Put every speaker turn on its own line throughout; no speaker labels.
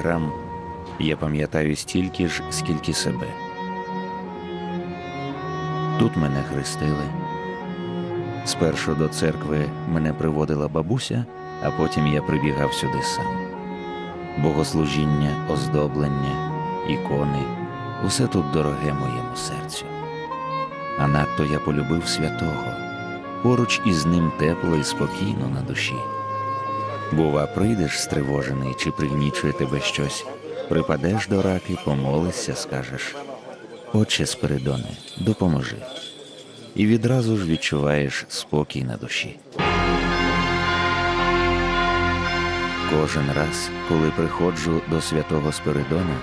Храм я пам'ятаю стільки ж, скільки себе. Тут мене хрестили. Спершу до церкви мене приводила бабуся, а потім я прибігав сюди сам. Богослужіння, оздоблення, ікони усе тут дороге моєму серцю. А надто я полюбив святого. Поруч із ним тепло і спокійно на душі. Бува, прийдеш стривожений чи пригнічує тебе щось, припадеш до раки, помолишся, скажеш Отче Спиридоне, допоможи. І відразу ж відчуваєш спокій на душі. Кожен раз, коли приходжу до святого Спиридона,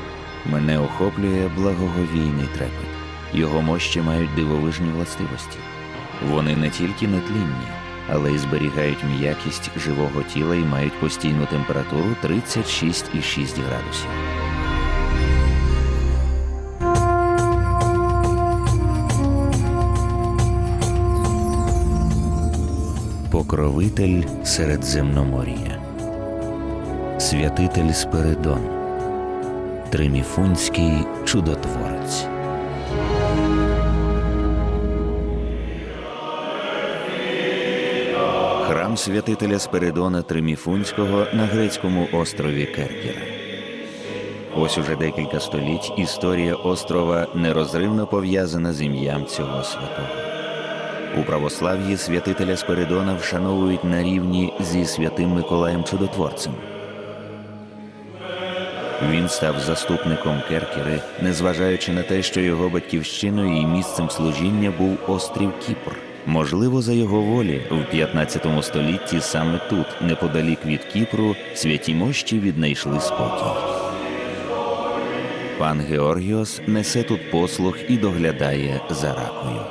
мене охоплює благоговійний трепет. Його мощі мають дивовижні властивості. Вони не тільки нетлінні, але й зберігають м'якість живого тіла і мають постійну температуру 36,6 градусів. Покровитель Середземномор'я, Святитель Спиридон, Триміфунський чудотворець. Святителя Спиридона Триміфунського на грецькому острові Керкіра. Ось уже декілька століть історія острова нерозривно пов'язана з ім'ям цього святого. У православ'ї святителя Спиридона вшановують на рівні зі святим Миколаєм Чудотворцем. Він став заступником Керкіри, незважаючи на те, що його батьківщиною і місцем служіння був острів Кіпр. Можливо, за його волі в 15 столітті саме тут, неподалік від Кіпру, святі мощі віднайшли спокій. Пан Георгіос несе тут послуг і доглядає за ракою.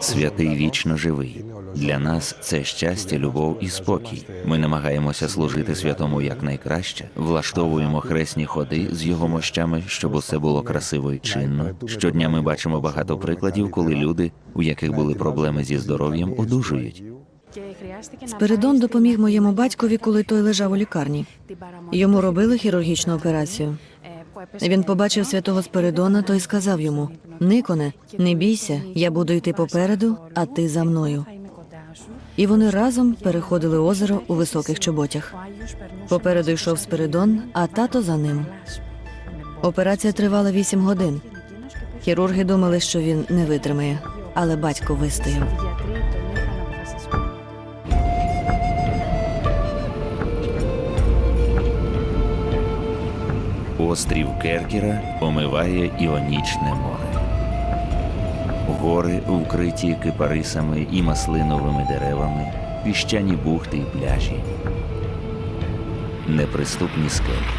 Святий вічно живий. Для нас це щастя, любов і спокій. Ми намагаємося служити святому якнайкраще, влаштовуємо хресні ходи з його мощами, щоб усе було красиво і чинно. Щодня ми бачимо багато прикладів, коли люди, у яких були проблеми зі здоров'ям, одужують.
Спиридон допоміг моєму батькові, коли той лежав у лікарні. Йому робили хірургічну операцію. Він побачив святого Спиридона, той сказав йому: Никоне, не бійся, я буду йти попереду, а ти за мною. І вони разом переходили озеро у високих чоботях. Попереду йшов Спиридон, а тато за ним. Операція тривала вісім годин. Хірурги думали, що він не витримає, але батько вистояв.
Острів Керкіра омиває Іонічне море. Гори, вкриті кипарисами і маслиновими деревами, піщані бухти й пляжі, неприступні скелі,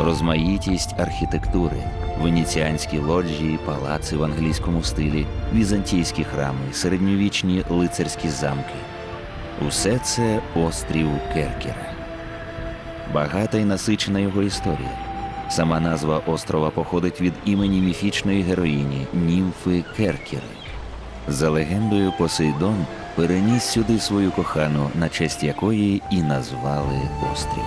розмаїтість архітектури, венеціанські лоджії, палаци в англійському стилі, візантійські храми, середньовічні лицарські замки. Усе це острів Керкіра. Багата й насичена його історія. Сама назва острова походить від імені міфічної героїні німфи Керкіри. За легендою, Посейдон переніс сюди свою кохану, на честь якої і назвали острів.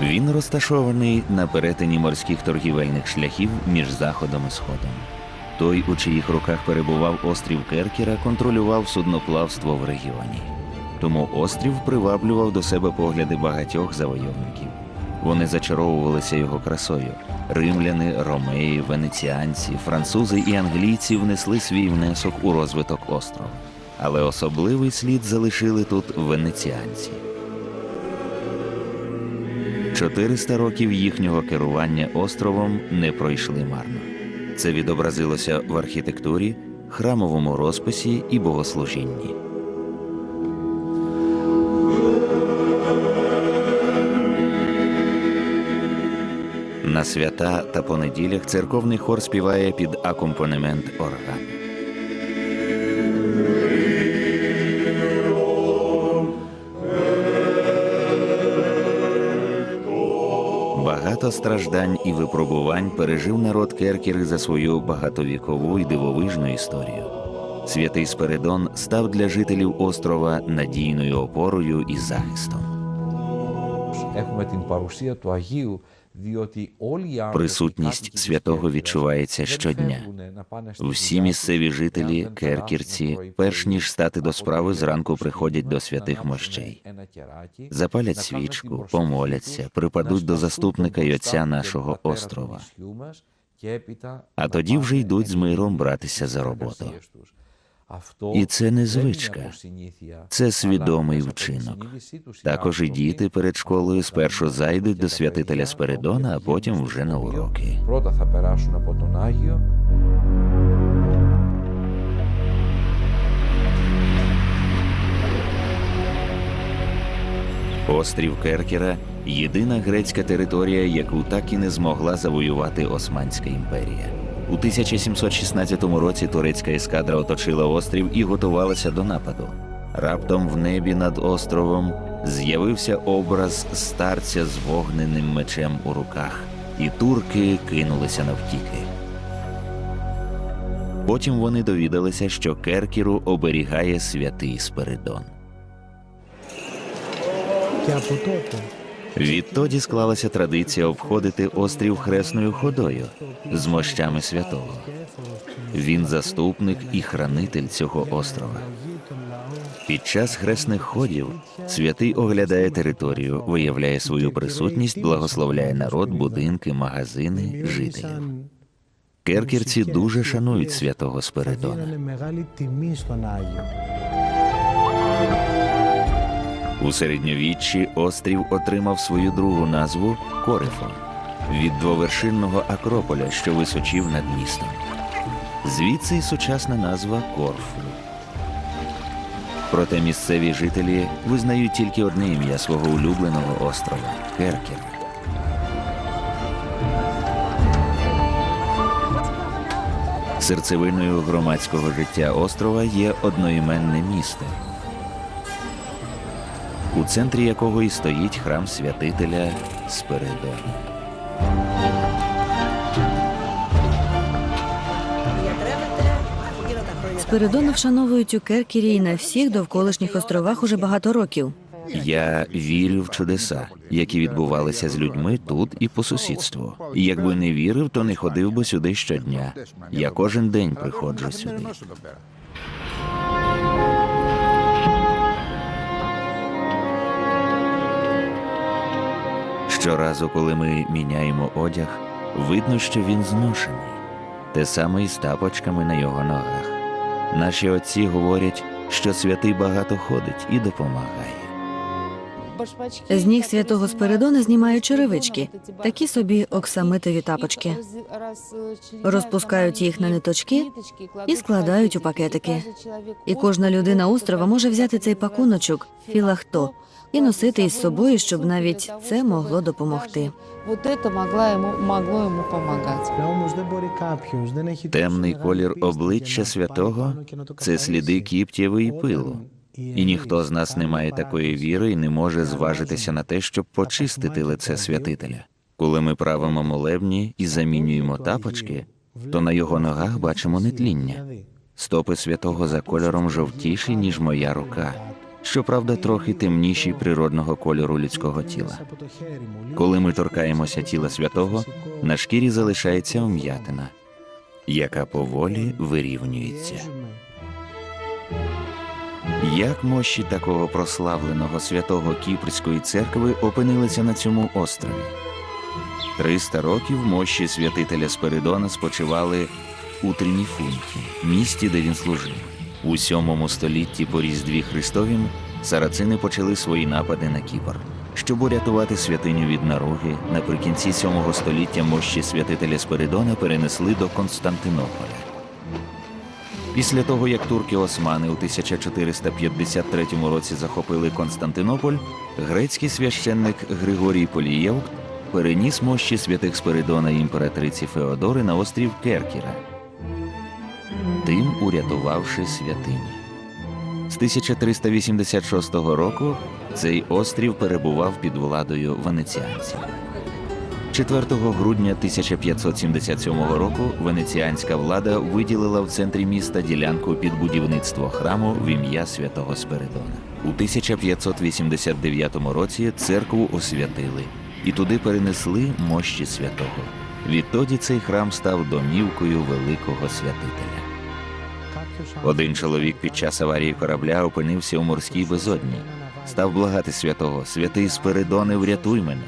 Він розташований на перетині морських торгівельних шляхів між заходом і сходом. Той, у чиїх руках перебував острів Керкіра, контролював судноплавство в регіоні. Тому острів приваблював до себе погляди багатьох завойовників. Вони зачаровувалися його красою. Римляни, ромеї, венеціанці, французи і англійці внесли свій внесок у розвиток острова. Але особливий слід залишили тут венеціанці. 400 років їхнього керування островом не пройшли марно. Це відобразилося в архітектурі, храмовому розписі і богослужінні. На свята та понеділях церковний хор співає під акомпанемент органу. Багато страждань і випробувань пережив народ Керкіри за свою багатовікову і дивовижну історію. Святий Спиридон став для жителів острова надійною опорою і захистом. Присутність святого відчувається щодня. Всі місцеві жителі, керкірці, перш ніж стати до справи, зранку приходять до святих мощей, запалять свічку, помоляться, припадуть до заступника й отця нашого острова. А тоді вже йдуть з миром братися за роботу. І це не звичка, це свідомий вчинок. Також і діти перед школою спершу зайдуть до святителя Спиридона, а потім вже на уроки. Острів Керкера єдина грецька територія, яку так і не змогла завоювати Османська імперія. У 1716 році турецька ескадра оточила острів і готувалася до нападу. Раптом в небі над островом з'явився образ старця з вогненим мечем у руках, і турки кинулися навтіки. Потім вони довідалися, що Керкіру оберігає святий Спиридон.
Я потопу.
Відтоді склалася традиція обходити острів хресною ходою з мощами святого. Він заступник і хранитель цього острова. Під час хресних ходів святий оглядає територію, виявляє свою присутність, благословляє народ, будинки, магазини, жителів. Керкірці дуже шанують святого Спиридона. У середньовіччі острів отримав свою другу назву Корифо від двовершинного Акрополя, що височів над містом. Звідси й сучасна назва Корфу. Проте місцеві жителі визнають тільки одне ім'я свого улюбленого острова Керкер. Серцевиною громадського життя острова є одноіменне місто у центрі якого і стоїть храм святителя Спиридона.
Спиридона вшановують у Керкірі і на всіх довколишніх островах уже багато років.
Я вірю в чудеса, які відбувалися з людьми тут і по сусідству. І якби не вірив, то не ходив би сюди щодня. Я кожен день приходжу сюди. Щоразу, коли ми міняємо одяг, видно, що він зношений. Те саме і з тапочками на його ногах. Наші отці говорять, що святий багато ходить і допомагає.
З ніг святого Спиридона знімають черевички, такі собі оксамитові тапочки.
Розпускають їх на ниточки
і складають у пакетики. І кожна людина острова може взяти цей пакуночок філахто і носити із собою, щоб навіть це могло допомогти.
Темний колір обличчя святого це сліди кіптєву
кіптєвої
пилу. І ніхто з нас не має такої віри і не може зважитися на те, щоб почистити лице святителя. Коли ми правимо молебні і замінюємо тапочки, то на його ногах бачимо нетління. Стопи святого за кольором жовтіші, ніж моя рука щоправда, трохи темніші природного кольору людського тіла. Коли ми торкаємося тіла святого, на шкірі залишається ум'ятина, яка поволі вирівнюється. Як мощі такого прославленого святого Кіпрської церкви опинилися на цьому острові? Триста років мощі святителя Спиридона спочивали у Триніфунті, місті, де він служив. У сьомому столітті по Різдві Христовім сарацини почали свої напади на Кіпр. Щоб урятувати святиню від наруги, наприкінці сьомого століття мощі святителя Спиридона перенесли до Константинополя. Після того, як турки-османи у 1453 році захопили Константинополь, грецький священник Григорій Полієвк переніс мощі святих Спиридона і імператриці Феодори на острів Керкіра, тим урятувавши святині. З 1386 року цей острів перебував під владою венеціанців. 4 грудня 1577 року венеціанська влада виділила в центрі міста ділянку під будівництво храму в ім'я святого Спиридона. У 1589 році церкву освятили і туди перенесли мощі святого. Відтоді цей храм став домівкою великого святителя. Один чоловік під час аварії корабля опинився у морській безодні. Став благати святого, святий Спиридоне, врятуй мене.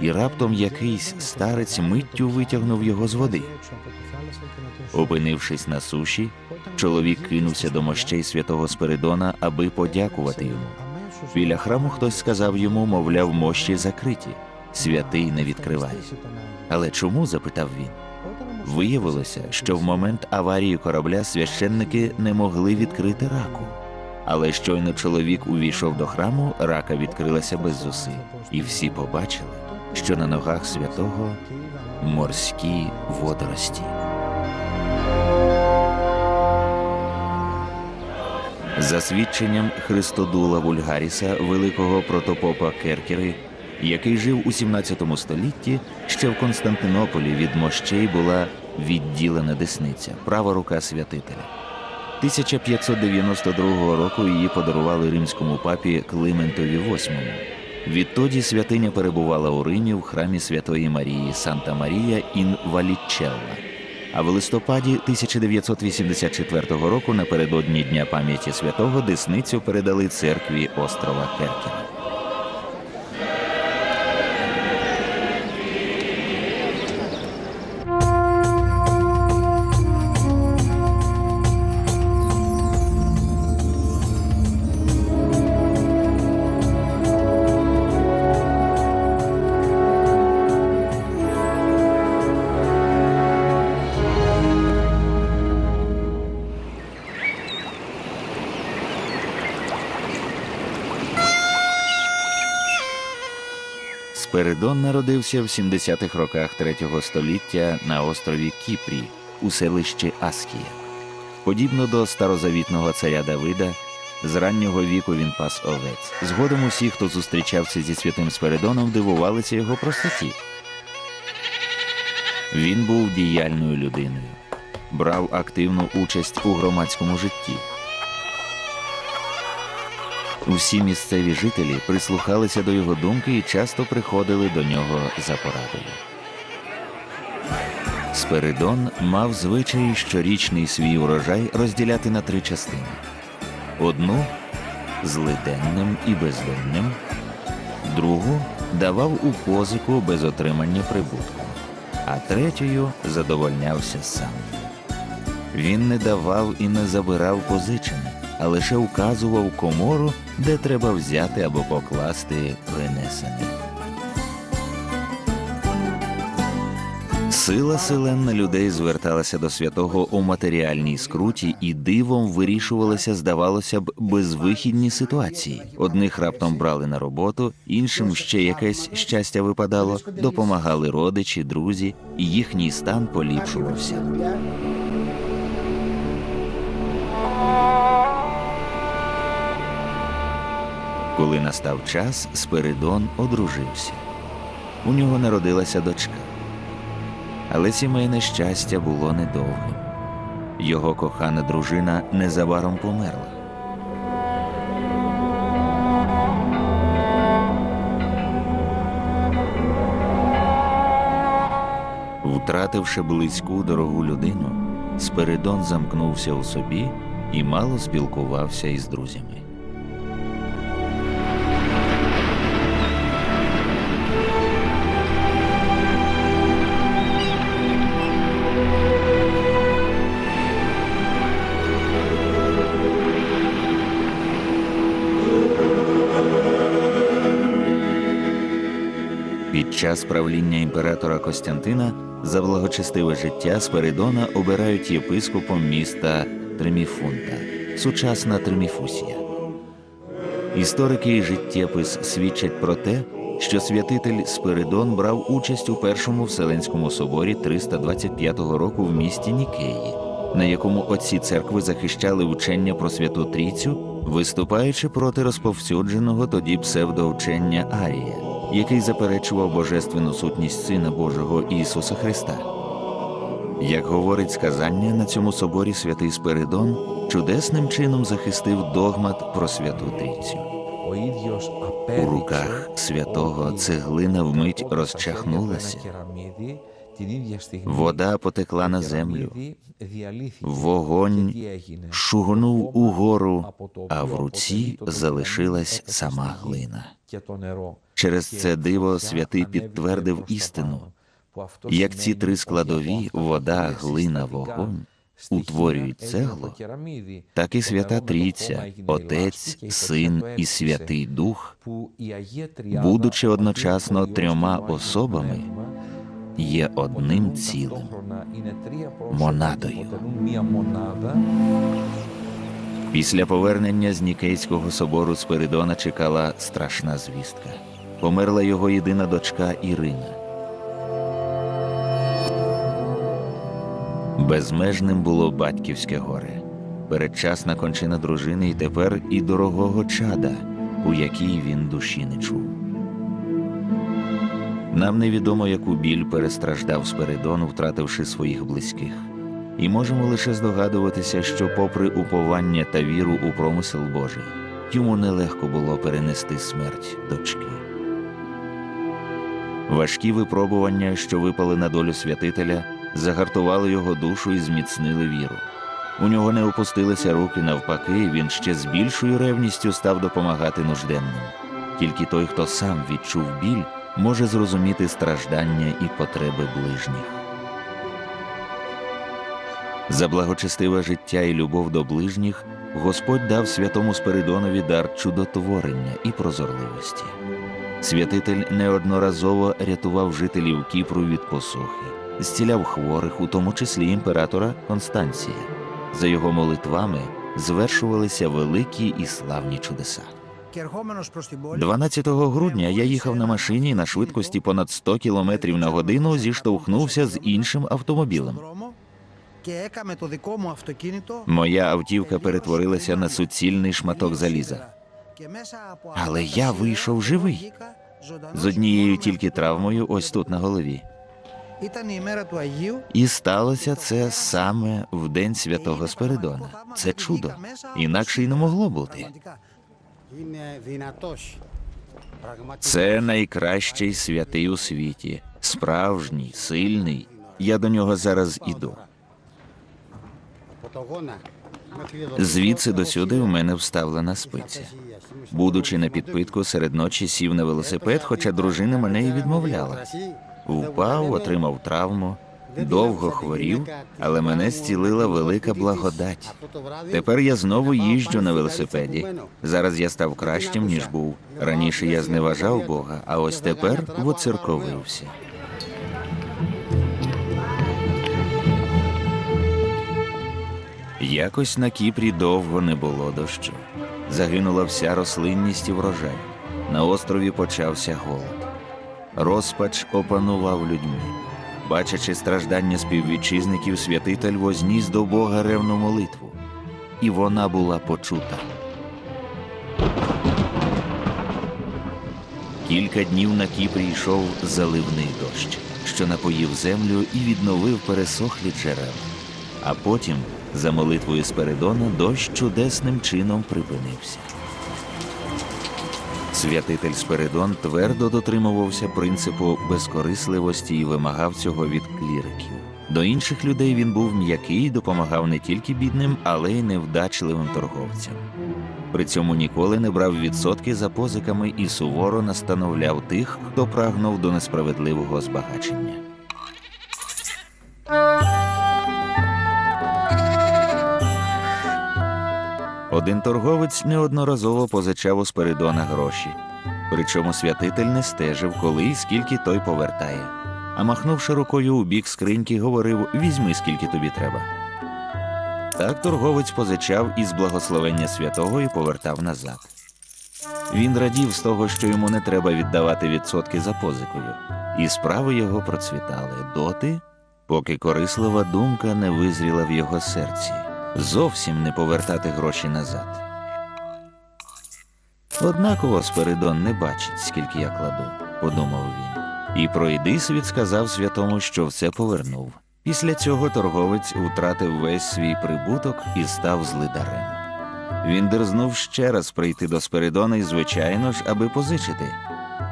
І раптом якийсь старець миттю витягнув його з води. Опинившись на суші, чоловік кинувся до мощей святого Спиридона, аби подякувати йому. Біля храму хтось сказав йому, мовляв, мощі закриті, святий не відкриває. Але чому? запитав він. Виявилося, що в момент аварії корабля священники не могли відкрити раку. Але щойно чоловік увійшов до храму, рака відкрилася без зусиль, і всі побачили, що на ногах святого морські водорості. За свідченням Христодула Вульгаріса, великого протопопа Керкери, який жив у 17 столітті, ще в Константинополі від мощей була відділена десниця, права рука святителя. 1592 року її подарували римському папі Климентові VIII. Відтоді святиня перебувала у Римі в храмі Святої Марії Санта Марія ін Валічелла. А в листопаді 1984 року напередодні Дня пам'яті святого Десницю передали церкві острова Керкера. Спиридон народився в 70-х роках третього століття на острові Кіпрі у селищі Аскія. Подібно до старозавітного царя Давида, з раннього віку він пас овець. Згодом усі, хто зустрічався зі святим Спиридоном, дивувалися його простоті. Він був діяльною людиною, брав активну участь у громадському житті. Усі місцеві жителі прислухалися до його думки і часто приходили до нього за порадою. Спиридон мав звичай щорічний свій урожай розділяти на три частини: одну злиденним і безденним, другу давав у позику без отримання прибутку, а третьою задовольнявся сам. Він не давав і не забирав позичене, а лише указував комору, де треба взяти або покласти принесене. Сила селен людей зверталася до святого у матеріальній скруті і дивом вирішувалися, здавалося б, безвихідні ситуації. Одних раптом брали на роботу, іншим ще якесь щастя випадало, допомагали родичі, друзі, і їхній стан поліпшувався. Коли настав час, Спиридон одружився. У нього народилася дочка. Але сімейне щастя було недовгим. Його кохана дружина незабаром померла. Втративши близьку дорогу людину, Спиридон замкнувся у собі і мало спілкувався із друзями. Час правління імператора Костянтина за благочестиве життя Спиридона обирають єпископом міста Триміфунта, сучасна Триміфусія. Історики і життєпис свідчать про те, що святитель Спиридон брав участь у першому Вселенському соборі 325 року в місті Нікеї, на якому отці церкви захищали учення про Святу Трійцю, виступаючи проти розповсюдженого тоді псевдоучення Арія, який заперечував божественну сутність Сина Божого Ісуса Христа. Як говорить сказання, на цьому соборі святий Спиридон чудесним чином захистив догмат про святу Трійцю. У руках святого цеглина вмить розчахнулася. Вода потекла на землю, вогонь шугнув угору, а в руці залишилась сама глина. Через це диво святий підтвердив істину. Як ці три складові вода, глина, вогонь утворюють
цеглу,
так і свята Трійця, Отець, Син і Святий Дух, будучи одночасно трьома особами, є одним цілим
монадою.
Після повернення з Нікейського собору Спиридона чекала страшна звістка. Померла його єдина дочка Ірина. Безмежним було батьківське горе, передчасна кончина дружини і тепер і дорогого чада, у якій він душі не чув. Нам невідомо, яку біль перестраждав Спиридон, втративши своїх близьких. І можемо лише здогадуватися, що, попри уповання та віру у промисел Божий, йому нелегко було перенести смерть дочки. Важкі випробування, що випали на долю святителя, загартували його душу і зміцнили віру. У нього не опустилися руки, навпаки, він ще з більшою ревністю став допомагати нужденним. Тільки той, хто сам відчув біль, може зрозуміти страждання і потреби ближніх. За благочестиве життя і любов до ближніх Господь дав святому Спиридонові дар чудотворення і прозорливості. Святитель неодноразово рятував жителів Кіпру від посухи, зціляв хворих, у тому числі імператора Констанція. За його молитвами звершувалися великі і славні чудеса. 12 грудня я їхав на машині на швидкості понад 100 км на годину, зіштовхнувся з іншим автомобілем. Моя автівка перетворилася на суцільний шматок заліза.
Але я вийшов живий.
З однією тільки травмою ось тут на голові. І сталося це саме в день святого Спиридона. Це чудо. Інакше й не могло бути. Це найкращий святий у світі, справжній, сильний. Я до нього зараз іду.
Звідси до сюди у мене вставлена спиця.
Будучи на підпитку, серед ночі сів на велосипед, хоча дружина мене і відмовляла. Впав, отримав травму, довго хворів, але мене зцілила велика благодать. Тепер я знову їжджу на велосипеді. Зараз я став кращим, ніж був. Раніше я зневажав Бога, а ось тепер воцерковився. Якось на Кіпрі довго не було дощу. Загинула вся рослинність і врожай. На острові почався голод. Розпач опанував людьми. Бачачи страждання співвітчизників, святитель возніс до Бога ревну молитву, і вона була почута. Кілька днів на Кіпрі йшов заливний дощ, що напоїв землю і відновив пересохлі джерела. А потім, за молитвою Спиридона, дощ чудесним чином припинився. Святитель Спиридон твердо дотримувався принципу безкорисливості і вимагав цього від кліриків. До інших людей він був м'який, допомагав не тільки бідним, але й невдачливим торговцям. При цьому ніколи не брав відсотки за позиками і суворо настановляв тих, хто прагнув до несправедливого збагачення. Один торговець неодноразово позичав у Спиридона гроші. Причому святитель не стежив, коли і скільки той повертає. А махнувши рукою у бік скриньки, говорив: візьми, скільки тобі треба. Так торговець позичав із благословення святого і повертав назад. Він радів з того, що йому не треба віддавати відсотки за позикою, і справи його процвітали доти, поки корислива думка не визріла в його серці зовсім не повертати гроші назад. Однаково Спиридон не бачить, скільки я кладу. подумав він. І пройдисвіт сказав святому, що все повернув. Після цього торговець втратив весь свій прибуток і став злидарем. Він дерзнув ще раз прийти до Спиридона і, звичайно ж, аби позичити.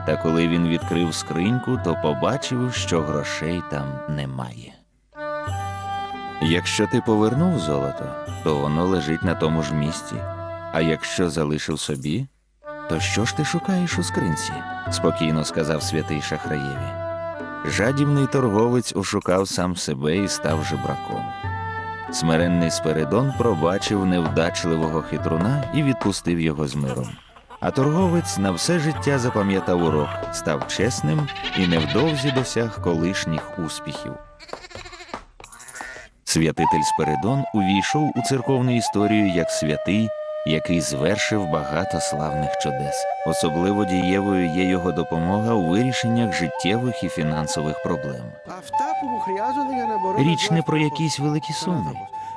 Та коли він відкрив скриньку, то побачив, що грошей там немає. Якщо ти повернув золото, то воно лежить на тому ж місці. А якщо залишив собі, то що ж ти шукаєш у скринці? спокійно сказав святий Шахраєві. Жадібний торговець ошукав сам себе і став жебраком. Смиренний Спиридон пробачив невдачливого хитруна і відпустив його з миром. А торговець на все життя запам'ятав урок, став чесним і невдовзі досяг колишніх успіхів. Святитель Спиридон увійшов у церковну історію як святий, який звершив багато славних чудес. Особливо дієвою є його допомога у вирішеннях життєвих і фінансових проблем.
Річ не про якісь великі суми.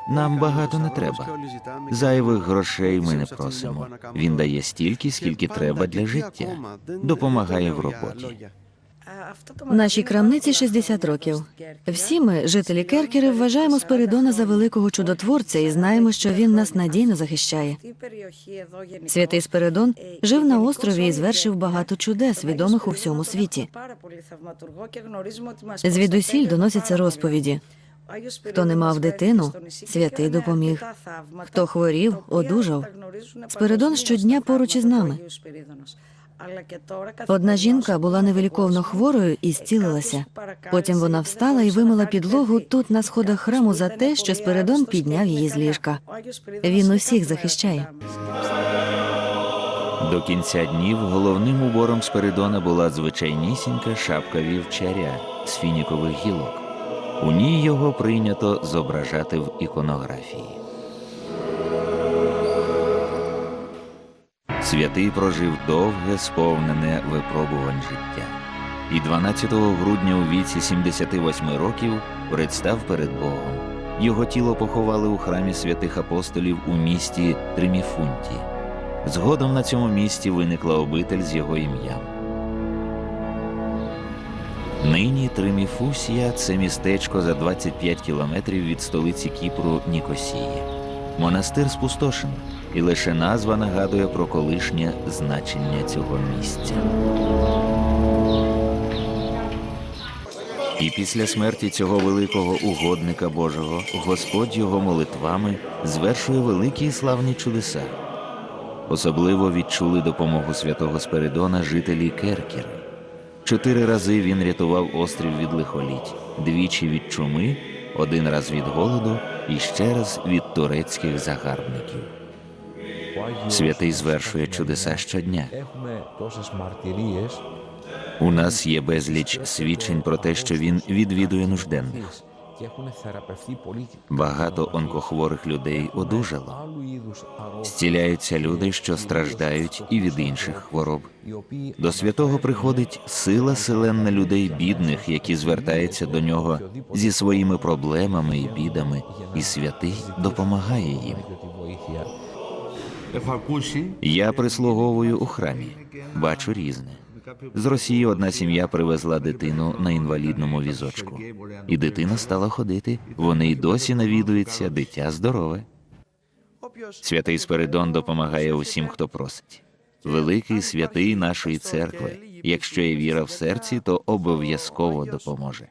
Нам багато не треба.
Зайвих грошей ми не просимо. Він дає стільки, скільки треба для життя. Допомагає в роботі.
Нашій крамниці 60 років. Всі ми, жителі Керкери, вважаємо Спиридона за великого чудотворця і знаємо, що він нас надійно захищає. Святий Спиридон жив на острові і звершив багато чудес, відомих у всьому світі. Звідусіль доносяться розповіді.
Хто не мав дитину, святий допоміг. Хто хворів, одужав. Спиридон щодня поруч із нами.
Одна жінка була невиліковно хворою і зцілилася. Потім вона встала і вимила підлогу тут на сходах храму за те, що Спиридон підняв її з ліжка. Він усіх захищає.
До кінця днів головним убором Спиридона була звичайнісінька шапка вівчаря з фінікових гілок. У ній його прийнято зображати в іконографії. Святий прожив довге, сповнене випробувань життя. І 12 грудня у віці 78 років представ перед Богом. Його тіло поховали у храмі святих апостолів у місті Триміфунті. Згодом на цьому місці виникла обитель з його ім'ям. Нині Триміфусія це містечко за 25 кілометрів від столиці Кіпру Нікосії. Монастир спустошено, і лише назва нагадує про колишнє значення цього місця. І після смерті цього великого угодника Божого Господь його молитвами звершує великі і славні чудеса. Особливо відчули допомогу святого Спиридона жителі Керкіри. Чотири рази він рятував острів від лихоліть, двічі від чуми, один раз від голоду і ще раз від турецьких загарбників. Святий звершує чудеса щодня. У нас є безліч свідчень про те, що він відвідує нужденних. Багато онкохворих людей одужало. Зціляються люди, що страждають і від інших хвороб. До святого приходить сила селенна людей бідних, які звертаються до нього зі своїми проблемами і бідами, і святий допомагає їм. Я прислуговую у храмі, бачу різне. З Росії одна сім'я привезла дитину на інвалідному візочку, і дитина стала ходити. Вони й досі навідуються, дитя здорове. Святий Спиридон допомагає усім, хто просить. Великий святий нашої церкви. Якщо є віра в серці, то обов'язково допоможе.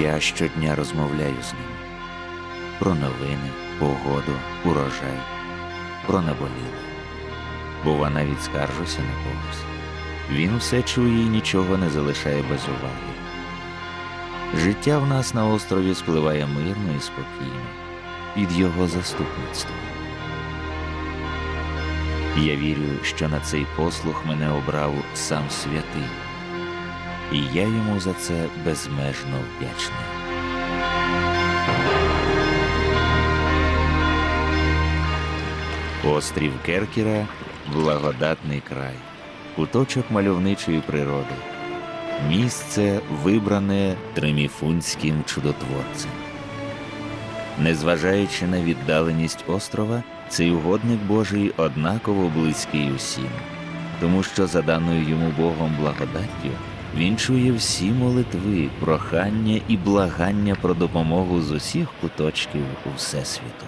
Я щодня розмовляю з ним про новини, погоду, урожай, про наболіле. Бува, навіть скаржуся на когось. Він все чує і нічого не залишає без уваги. Життя в нас на острові спливає мирно і спокійно під його заступництвом. Я вірю, що на цей послух мене обрав сам святий, і я йому за це безмежно вдячний. Острів Керкіра благодатний край, куточок мальовничої природи. місце, вибране триміфунським чудотворцем. Незважаючи на віддаленість острова, цей угодник Божий однаково близький усім, тому що за даною йому Богом благодаттю він чує всі молитви, прохання і благання про допомогу з усіх куточків Всесвіту.